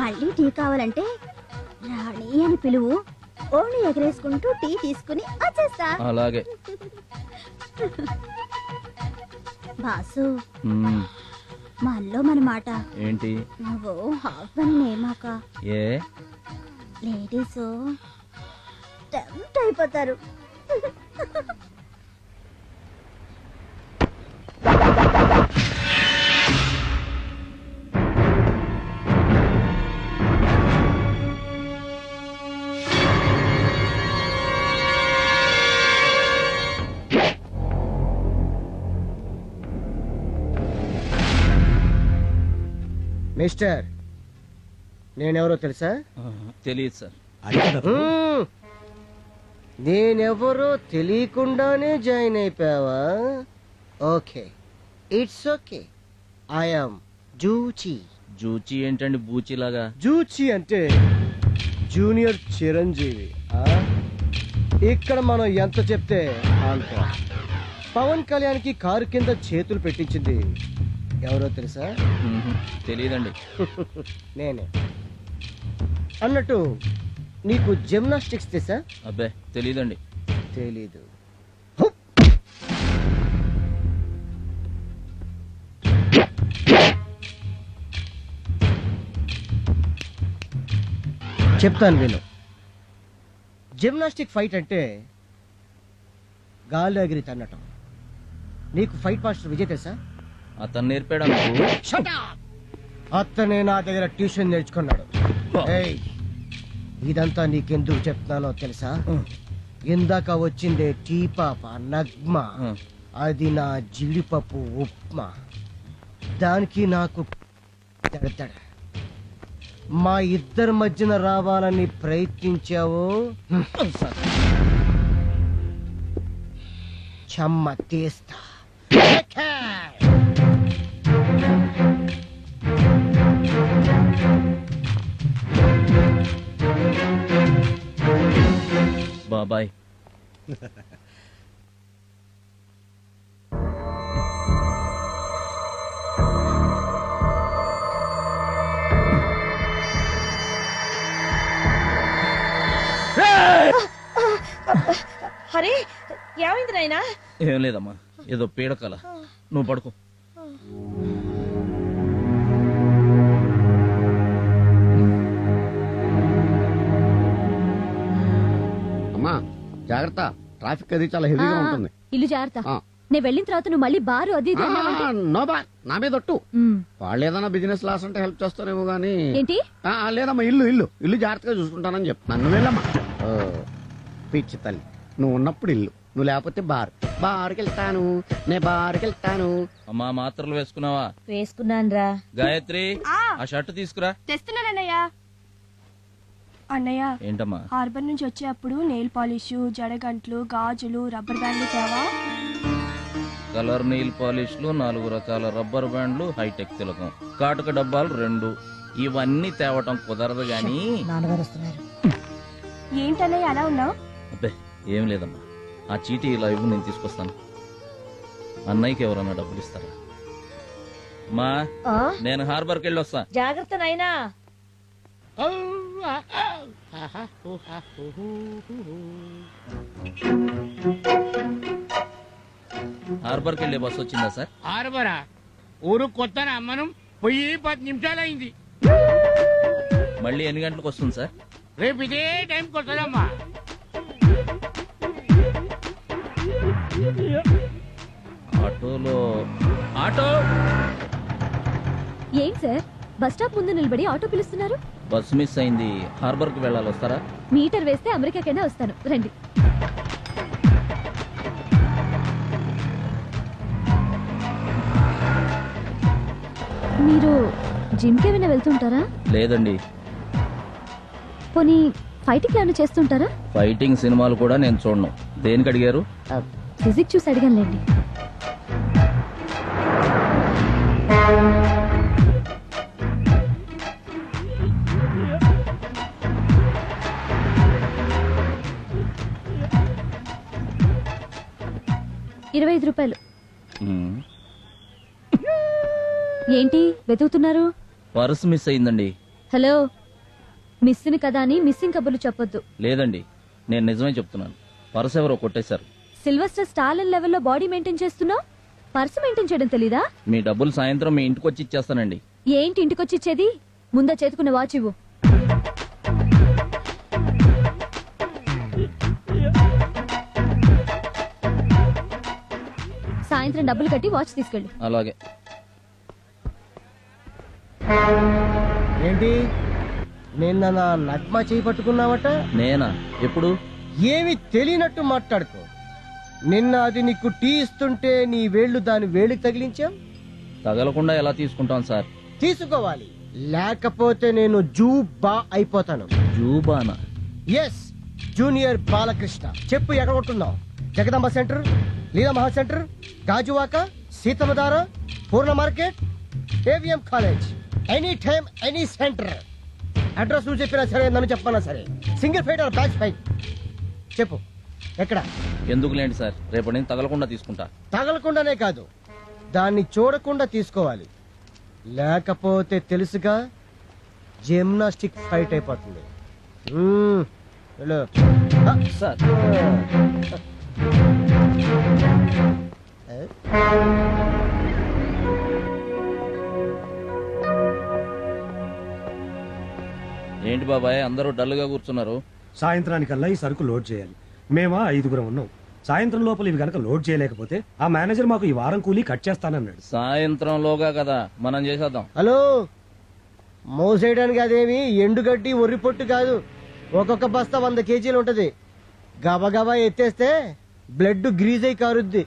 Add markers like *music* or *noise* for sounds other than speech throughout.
మళ్ళీ టీ కావాలంటే రాణి అని పిలువు. ఓణి ఎగరేసుకుంటూ టీ తీసుకుని వచ్చేస్తా. అలాగే. బాసు. మనలో మన మాట. ఏంటి? నువ్వు హస్బెండ్ నేమాక. ఏ? లేడీస్ టెంప్ట్ అయిపోతారు. మిస్టర్ నేనెవరో తెలుసా? తెలియదు సార్. మ్మ్. నేనెవరో తెలియకుండానే జాయిన్ అయిపోయావా? ఓకే. It's okay. ఐఎమ్ జూచి. జూచి ఏంటండి బూచిలాగా? జూచి అంటే జూనియర్ చిరంజీవి ఆ? ఇక్కడ మనం ఎంత చెప్తే అంత. పవన్ కళ్యాణ్కి కారు కింద చేతులు పెట్టించింది ఎవరో తెలుసా. తెలియదండి *laughs* నేనే. అన్నట్టు నీకు జిమ్నాస్టిక్స్ తెసా అబ్బే తెలియదండి తెలీదు. చెప్తాను విను. జిమ్నాస్టిక్ ఫైట్ అంటే గాలి ఎగిరి తన్నటం. నీకు ఫైట్ మాస్టర్ విజయ్ తెలుసా? అతను నేర్పాడు అతనే నా దగ్గర ట్యూషన్ నేర్చుకున్నాడు. ఏయ్, ఇదంతా నీకెందుకు చెప్తున్నానో తెలుసా? ఇందాక వచ్చిందే టీ పాప నగ్మ. ఆ, అది నా జీడిపప్పు ఉప్మా. దానికి నాకు దడదడ. మా ఇద్దరి మధ్యన రావాలని ప్రయత్నించావు. చెమ్మ తీస్తా. బాబాయ్. హరే ఏమైంది నాయనా? ఏం లేదమ్మా ఏదో పీడకల నువ్వు పడుకో. అమ్మా జాగ్రత్త. ట్రాఫిక్ అది చాలా హెవీగా ఉంటుంది. ఇల్లు జాగ్రత్త. ఆ. నేను వెళ్ళిన తర్వాత నువ్వు మళ్ళీ బారు అది ఇది అన్నావంటే- నో బా నా మీద ఒట్టు. ఉమ్. వాళ్ళు ఏదైనా బిజినెస్ లాస్ అంటే హెల్ప్ చేస్తారేమో గానీ. ఏంటి? ఆ, ఆ, లేదమ్మా ఇల్లు ఇల్లు. ఇల్లు జాగ్రత్తగా చూసుకుంటానని చెప్పు. నన్ను వెళ్ళమ్మా. ఓ, పిచ్చి తల్లి. నువ్వు ఉన్నప్పుడు ఇల్లు నువ్వు లేకపోతే బార్. బార్కి వెళ్తాను నే బార్కి వెళ్తాను అమ్మా మాత్రలు వేసుకున్నావా? వేసుకున్నానురా. గాయత్రి ఆ షర్ట్ తీసుకురా. తెస్తున్నానన్నయ్య. అన్నయ్య ఏంటమ్మా? హార్బర్ నుంచి వచ్చేటప్పుడు నెయిల్ పాలిష్ జడగంట్లు గాజులు రబ్బర్ బ్యాండ్లు తేవా? కలర్ నెయిల్ పాలిష్లు నాలుగు రకాల రబ్బర్ బ్యాండ్లు హైటెక్ తిలకం. కాటుక డబ్బాలు రెండు. ఇవన్నీ తేవటం కుదరదు గాని. నాన్నగారు వస్తున్నారు ఏంటన్నయ్య అలా ఉన్నావు? అబ్బే ఏం లేదమ్మా. ఆ చీటీ ఇలా ఇవ్వు నేను తీసుకొస్తాను. అన్నయ్యకి ఎవరన్నా డబ్బులు ఇస్తారా మా ఆ, నేను హార్బర్కి వెళ్ళి వస్తా జాగ్రత్త నాయనా. హార్బర్కి వెళ్ళే బస్సు వచ్చిందా సార్? హార్బరా? ఊరు కొత్తన మనం పోయి పది నిమిషాలైంది. మళ్ళీ ఎన్ని గంటలకు వస్తుంది సార్? రేపు ఇదే టైంకి వస్తుందమ్మా. ఆటోలో ఆటో! ఏంటి సార్? బస్ స్టాప్ ముందు నిలబడి ఆటో పిలుస్తున్నారు? బస్సు మిస్ అయింది. హార్బర్కి వెళ్ళాలి వస్తారా? మీటర్ వేస్తే అమెరికాకైనా వస్తాను. రండి. మీరు జిమ్కి ఏమైనా వెళ్తుంటారా? లేదండి. పోనీ ఫైటింగ్ ఏమైనా చేస్తుంటారా? ఫైటింగ్ సినిమాలు కూడా నేను చూడను. దేనికి అడిగారు? ఫిజిక్ చూసి అడిగానులేండి. ఇరవై ఐదు రూపాయలు. ఏంటి వెతుకుతున్నారు? పర్స్ మిస్ అయిందండి. హలో మిస్సింగ్ కదా అని మిస్సింగ్ కబుర్లు చెప్పొద్దు. లేదండి నేను నిజమే చెప్తున్నాను. పర్స్ ఎవరో కొట్టేశారు. సిల్వస్టర్ స్టాలిన్ లెవెల్లో బాడీ మెయింటైన్ చేస్తున్నావు? పర్సు మెయింటైన్ చేయడం తెలీదా? మీ డబ్బులు సాయంత్రం మీ ఇంటికి వచ్చి ఇచ్చేస్తానండి. ఏంటి ఇంటికొచ్చి ఇచ్చేది? ముందా చేతుకున్న వాచ్ ఇవ్వు. సాయంత్రం డబ్బులు కట్టి వాచ్ తీసుకెళ్ళు. అలాగే. ఏంటి? నిన్న నా నగ్మ చేయి పట్టుకున్నావట? నేనా? ఎప్పుడు? ఏమి తెలియనట్టు మాట్లాడుకో. నిన్న అది నీకు టీ ఇస్తుంటే నీ వేళ్ళు దాని వేళ్ళకి తగిలించాం తగలకుండా ఎలా తీసుకుంటాం సార్? తీసుకోవాలి. లేకపోతే నేను జూ బా అయిపోతాను. జూబానా? Yes junior Balakrishna. చెప్పు ఎక్కడ కొట్టున్నావు? Jagadamba centre? Leela Maha centre Gajuwaka Seethammadhara Poorna market AVM college. Any time any centre. Address నువ్వు చెప్పినా సరే నన్ను చెప్పనా సరే. Single fight or batch fight? చెప్పు. ఎక్కడ? ఎందుకు లేండి సార్? రేపటి నుంచి తగలకుండా తీసుకుంటా. తగలకుండానే కాదు దాన్ని చూడకుండా తీసుకోవాలి. లేకపోతే తెలుసుగా జిమ్నాస్టిక్ ఫైట్ అయిపోతుంది. సార్. ఏంటి బాబాయ్ అందరూ డల్గా కూర్చున్నారు. సాయంత్రానికల్లా ఈ సరుకు లోడ్ చేయాలి. మేమా ఐదుగురం ఉన్నాం. సాయంత్రం లోపల ఇవి గనక లోడ్ చేయలేకపోతే ఆ మేనేజర్ మాకు ఈ వారం కూలీ కట్ చేస్తానన్నాడు. సాయంత్రంలోగా కదా మనం చేసేద్దాం. హలో? మోసేయడానికి అదేమి ఎండుగడ్డి ఒర్రి పొట్టు కాదు. ఒక్కొక్క బస్తా వంద కేజీలు ఉంటది. గబగబా ఎత్తేస్తే బ్లడ్ గ్రీజ్ అయి కారుద్ది.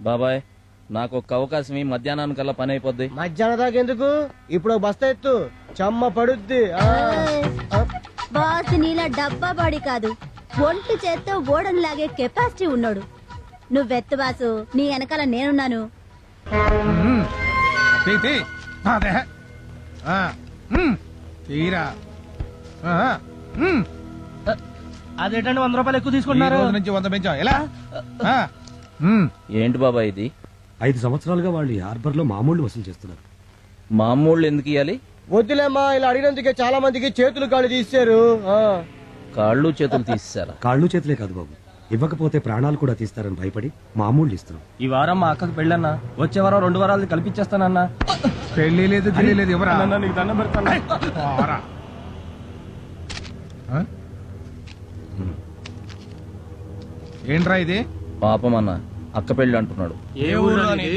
బాబాయ్ నాకు ఒక అవకాశం ఈ మధ్యాహ్నానికల్లా పని అయిపోద్ది. మధ్యాహ్నం దాకా ఎందుకు? ఇప్పుడు బస్తా ఎత్తు. చమ్మ పడుద్ది. ఆ, ఆ. బాస్ నీలా డబ్బా బాడీ కాదు. ఒంటి చేత్తో ఓడను లాగే కెపాసిటీ ఉన్నాడు. నువ్వెత్తు బాసు నీ వెనకాల నేనున్నాను. తీ, తీ. అదే ఆ, మ్, తీరా. ఆ, మ్. అదేంటండి వంద రూపాయలు ఎక్కువ తీసుకుంటున్నారు? రోజు నుంచి వంద పెంచాం. ఎలా? ఆ. ఏంటి బాబాయ్ ఇది? ఐదు సంవత్సరాలుగా వాళ్ళు ఈ హార్బర్లో మామూలు వసూలు చేస్తున్నారు. మామూళ్ళు ఎందుకు ఇవ్వాలి వద్దులేమ్మా ఇలా అడిగినందుకే చాలా మందికి చేతులు కాళ్ళు తీశారు ఆ. కాళ్ళు చేతులు తీసేశారా? కాళ్ళు చేతులే కాదు బాబు. ఇవ్వకపోతే ప్రాణాలు కూడా తీస్తారని భయపడి మామూలు ఇస్తున్నాం. ఈ వారం మా అక్కకి పెళ్ళన్నా. వచ్చే వారం రెండు వారాలు కల్పించేస్తానన్నా పెళ్ళి లేదు గిల్లి లేదు ఎవరా? నీకు దండం పెడతాను. ఏంట్రా ఇది? పాపం అన్న అక్క పెళ్ళి అంటున్నాడు.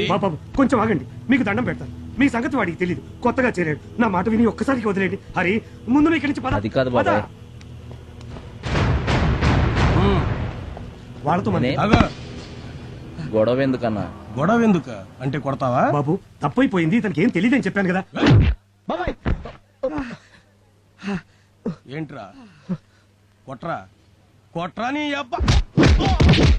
బాబు బాబు, కొంచెం ఆగండి. మీకు దండం పెడతాను మీ సంగతి వాడికి తెలియదు కొత్తగా చేరాడు. నా మాట విని ఒక్కసారికి వదిలేండి హరి ముందు ఇక్కడి నుంచి పద. అది కాదు పద. బాబాయ్. వాళ్ళతో మన నే- అగో. గొడవ ఎందుకన్నా? గొడవ ఎందుకు? అంటే కొడతావా? బాబు తప్పైపోయింది. ఇతనికి ఏం తెలియదని చెప్పాను కదా. ఏంట్రా? కొట్రా? కొట్రా నీ అబ్బా! Oh.